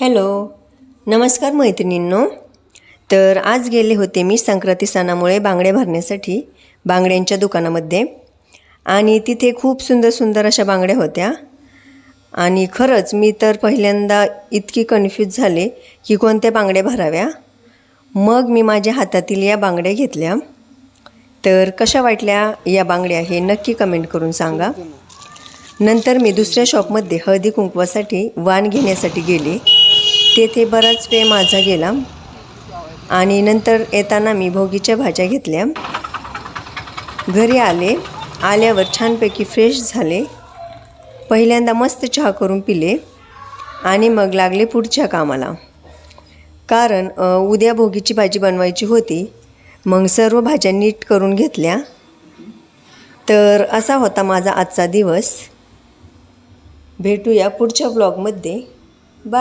Hello नमस्कार मैत्रिणींनो. तर आज गेले होते मी संक्रांती सणामुळे बांगड्या भरण्यासाठी बांगड्यांच्या दुकानामध्ये. आणि तिथे खूप सुंदर सुंदर अशा बांगड्या होत्या. आणि खरंच मी तर पहिल्यांदा इतकी कन्फ्यूज झाले की कोणत्या बांगड्या भराव्या. मग मी माझ्या हातातील या बांगड्या घेतल्या. तर कशा वाटल्या या बांगड्या हे नक्की कमेंट करून सांगा. नंतर मी दुसऱ्या शॉपमध्ये हळदी कुंकवासाठी वाण घेण्यासाठी गेले. तेथे बराच वेळ माझा गेला. आणि नंतर येताना मी भोगीच्या भाज्या घेतल्या. घरी आले. आल्यावर छानपैकी फ्रेश झाले. पहिल्यांदा मस्त चहा करून पिले. आणि मग लागले पुढच्या कामाला. कारण उद्या भोगीची भाजी बनवायची होती. मग सर्व भाज्या नीट करून घेतल्या. तर असा होता माझा आजचा दिवस. भेटूया पुढच्या ब्लॉगमध्ये